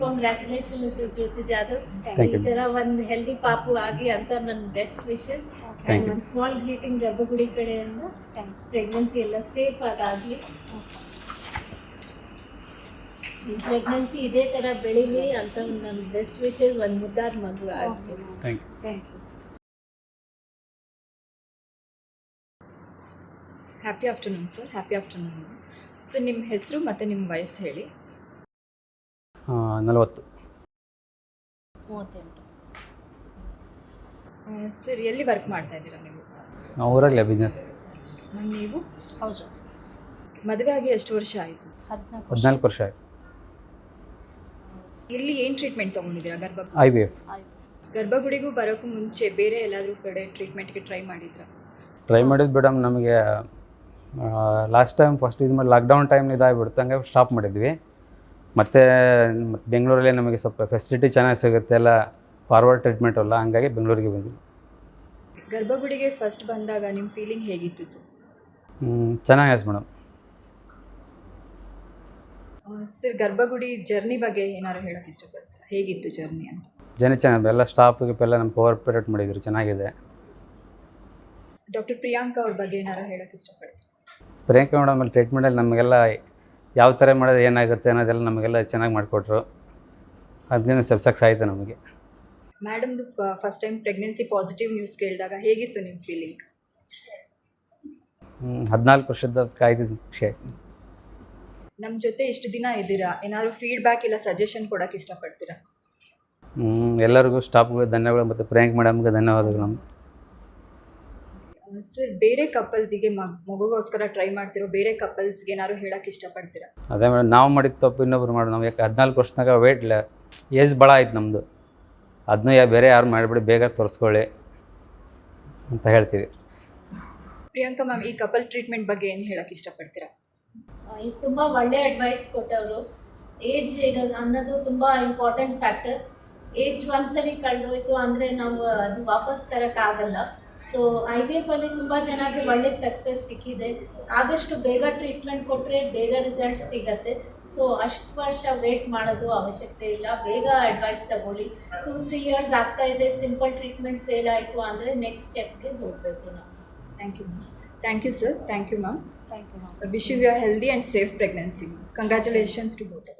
Congratulation Jyoti Jadhav Thank you. ಈ ತರ ಒಂದು ಹೆಲ್ದಿ ಪಾಪು ಆಗಿ ಅಂತ ನನ್ನ ಬೆಸ್ಟ್ ವಿಶಸ್ Thank you. ಒಂದು ಸ್ಮಾಲ್ ಗ್ರೀಟಿಂಗ್ ಗರ್ಭಗುಡಿ ಕಡೆಯಿಂದ. ಪ್ರೆಗ್ನೆನ್ಸಿ ಎಲ್ಲ ಸೇಫ್ ಆಗಿ ಈ ಪ್ರೆಗ್ನೆನ್ಸಿ ಇದೇ ಥರ ಬೆಳೀಲಿ ಅಂತ ನನ್ನ ಬೆಸ್ಟ್ ವಿಶಸ್ ಒಂದು ಮುದ್ದಾದ ಮಗು ಆಗ್ತೀನಿ thank you thank you happy afternoon sir happy afternoon sir ನಿಮ್ಮ ಹೆಸರು ಮತ್ತು ನಿಮ್ಮ ವಯಸ್ಸು ಹೇಳಿ. ನಲವತ್ತು. ಸರಿ ಸರ್ ಎಲ್ಲಿ ವರ್ಕ್ ಮಾಡ್ತಾ ಇದ್ದೀರಾ ನೀವು? ನಾವು ಊರಾಗಲೇ ಬಿಸ್ನೆಸ್ ಮ್ಯಾಮ್ ನೀವು? ಹೌದು. ಮದುವೆ ಆಗಿ ಎಷ್ಟು ವರ್ಷ ಆಯಿತು? ಹದಿನಾಲ್ಕು ಹದಿನಾಲ್ಕು ವರ್ಷ ಆಯ್ತು. ಇಲ್ಲಿ ಏನು ಟ್ರೀಟ್ಮೆಂಟ್ ತೊಗೊಂಡಿದ್ದೀರಾ ಗರ್ಭ? ಐ ವಿ ಎಫ್ ಗರ್ಭಗುಡಿಗೂ ಬರೋಕ್ಕೂ ಮುಂಚೆ ಬೇರೆ ಎಲ್ಲಾದರೂ ಕಡೆ ಟ್ರೀಟ್ಮೆಂಟ್ಗೆ ಟ್ರೈ ಮಾಡಿದ್ರಾ? ಟ್ರೈ ಮಾಡಿದ್ದು ಮೇಡಮ್ ನಮಗೆ ಲಾಸ್ಟ್ ಟೈಮ್ ಫಸ್ಟ್ ಇದು ಮಾಡಿ ಲಾಕ್ಡೌನ್ ಟೈಮ್ ಇದಾಗಿಬಿಡ್ತು ಹಂಗೆ ಸ್ಟಾಪ್ ಮಾಡಿದ್ವಿ. ಮತ್ತು ಬೆಂಗಳೂರಲ್ಲಿ ನಮಗೆ ಸ್ವಲ್ಪ ಫೆಸಿಲಿಟಿ ಚೆನ್ನಾಗಿ ಸಿಗುತ್ತೆ ಎಲ್ಲ ಫಾರ್ವರ್ಡ್ ಟ್ರೀಟ್ಮೆಂಟ್ ಅಲ್ಲ ಹಂಗಾಗಿ ಬೆಂಗಳೂರಿಗೆ ಬಂದ್ವಿ. ಗರ್ಭಗುಡಿಗೆ ಫಸ್ಟ್ ಬಂದಾಗ ನಿಮ್ಮ ಫೀಲಿಂಗ್ ಹೇಗಿತ್ತು ಸರ್? ಚೆನ್ನಾಗಿದೆ ಮೇಡಮ್ ಸರ್ ಗರ್ಭಗುಡಿ ಜರ್ನಿ ಬಗ್ಗೆ ಏನಾದ್ರು ಹೇಳೋಕೆ ಇಷ್ಟಪಡ್ತೀರಾ? ಹೇಗಿತ್ತು ಜರ್ನಿ ಅಂತ? ಜನ ಚೆನ್ನಾಗಿ ಎಲ್ಲ ಸ್ಟಾಫ್ ಎಲ್ಲ ನಮ್ಮ ಪವರ್ ಪ್ರೊಡಕ್ಟ್ ಮಾಡಿದ್ರು ಚೆನ್ನಾಗಿದೆ. ಡಾಕ್ಟರ್ ಪ್ರಿಯಾಂಕಾ ಅವ್ರ ಬಗ್ಗೆ ಏನಾದ್ರು ಹೇಳೋಕೆ ಇಷ್ಟಪಡ್ತೀರಾ? ಪ್ರಿಯಾಂಕಾ ಮೇಡಮ್ ಅಲ್ಲಿ ಟ್ರೀಟ್ಮೆಂಟಲ್ಲಿ ನಮಗೆಲ್ಲ ಯಾವ ಥರ ಮಾಡಿದ್ರೆ ಏನಾಗುತ್ತೆ ಅನ್ನೋದೆಲ್ಲ ನಮಗೆಲ್ಲ ಚೆನ್ನಾಗಿ ಮಾಡಿಕೊಟ್ರು. ಅದನ್ನ ಸಕ್ಸಸ್ ಆಯಿತು ನಮಗೆ. ಮೇಡಮ್ದು first time pregnancy positive news ಕೇಳಿದಾಗ ಹೇಗಿತ್ತು ನಿಮ್ಮ ಫೀಲಿಂಗ್ ಹದಿನಾಲ್ಕು ವರ್ಷದ ಕಾಯ್ದಿದ್ದ ಖುಷಿ ಆಯ್ತು. ನಮ್ಮ ಜೊತೆ ಇಷ್ಟು ದಿನ ಇದ್ದೀರಾ? ಏನಾದ್ರು ಫೀಡ್ಬ್ಯಾಕ್ ಇಲ್ಲ ಸಜೆಷನ್ ಕೊಡೋಕೆ ಇಷ್ಟಪಡ್ತೀರಾ? ಎಲ್ಲರಿಗೂ ಸ್ಟಾಫ್ಗಳು ಧನ್ಯವಾದಗಳು ಮತ್ತು ಪ್ರಿಯಾಂಕ್ ಮೇಡಮ್ಗೆ ಧನ್ಯವಾದಗಳು. ನಮ್ಮ ಸರ್ ಬೇರೆ ಕಪಲ್ಸಿಗೆ ಮಗುಗೋಸ್ಕರ ಟ್ರೈ ಮಾಡ್ತಿರೋ ಬೇರೆ ಕಪಲ್ಸ್ಗೆ ಏನಾದ್ರು ಹೇಳಕ್ಕೆ ಇಷ್ಟಪಡ್ತೀರಾ? ಅದೇ ಮೇಡಮ್ ನಾವು ಮಾಡಿದ ತಪ್ಪು ಇನ್ನೊಬ್ರು ಮಾಡಿ ನಾವು ಯಾಕೆ ಹದಿನಾಲ್ಕು ವರ್ಷದಾಗ ವೇಟ್ ಇಲ್ಲ. ಏಜ್ ಭಾಳ ಆಯ್ತು ನಮ್ಮದು ಅದನ್ನ ಯಾ ಬೇರೆ ಯಾರು ಮಾಡಿಬಿಡಿ ಬೇಗ ತೋರಿಸ್ಕೊಳ್ಳಿ ಅಂತ ಹೇಳ್ತೀವಿ. ಪ್ರಿಯಾಂಕಾ ಮ್ಯಾಮ್ ಈ ಕಪಲ್ ಟ್ರೀಟ್ಮೆಂಟ್ ಬಗ್ಗೆ ಏನು ಹೇಳಕ್ಕೆ ಇಷ್ಟಪಡ್ತೀರಾ? ಇದು ತುಂಬ ಒಳ್ಳೆ ಅಡ್ವೈಸ್ ಕೊಟ್ಟವರು. ಏಜ್ ಅನ್ನೋದು ತುಂಬ ಇಂಪಾರ್ಟೆಂಟ್ ಫ್ಯಾಕ್ಟರ್ ಏಜ್ ಒಂದ್ಸರಿ ಕಳೆದೋಯ್ತು ಅಂದರೆ ನಾವು ಅದು ವಾಪಸ್ ತರೋಕ್ಕಾಗಲ್ಲ ಸೊ ಐ ವಿ ಎಫ್ ಅಲ್ಲಿ ತುಂಬ ಚೆನ್ನಾಗಿ ಒಳ್ಳೆ ಸಕ್ಸಸ್ ಸಿಕ್ಕಿದೆ. ಆದಷ್ಟು ಬೇಗ ಟ್ರೀಟ್ಮೆಂಟ್ ಕೊಟ್ಟರೆ ಬೇಗ ರಿಸಲ್ಟ್ ಸಿಗತ್ತೆ. ಸೊ ಅಷ್ಟು ವರ್ಷ ವೇಟ್ ಮಾಡೋದು ಅವಶ್ಯಕತೆ ಇಲ್ಲ. ಬೇಗ ಅಡ್ವೈಸ್ ತಗೊಳ್ಳಿ. ಟೂ ತ್ರೀ ಇಯರ್ಸ್ ಆಗ್ತಾ ಇದೆ. ಸಿಂಪಲ್ ಟ್ರೀಟ್ಮೆಂಟ್ ಫೇಲ್ ಆಯಿತು ಅಂದರೆ ನೆಕ್ಸ್ಟ್ ಸ್ಟೆಪ್ಗೆ ಹೋಗಬೇಕು ನಾವು. Thank you ma'am thank you sir thank you ma'am thank you wish you your healthy and safe pregnancy congratulations to both